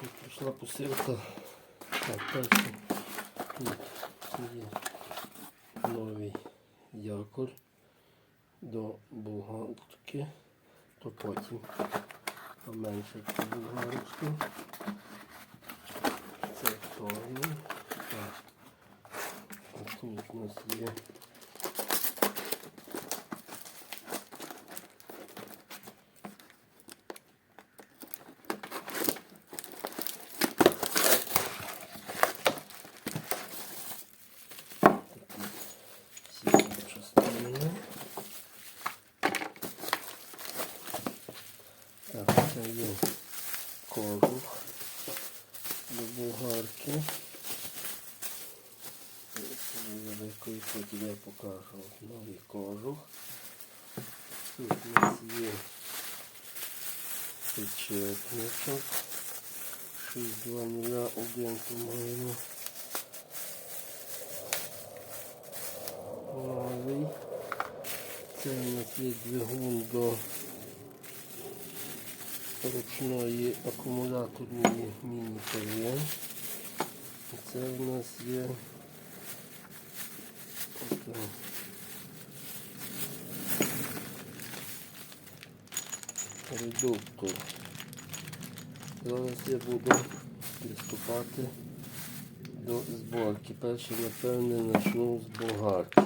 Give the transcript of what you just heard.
Тут прийшла посилка. Так, перше. Тут є новий якорь до болгарки, то потім поменшити болгарочку. Це. Ось Тут у нас є це є кожух до болгарки. Великої потім я покажу новий кожух. Тут у нас є печетничок. 6,201, по-моєму. Новий. Це у нас є двигун до ручної акумуляторної міні-ТВ. Це у нас є ото редуктор. Зараз я буду приступати до зборки. Перше, напевне, почну з болгарки.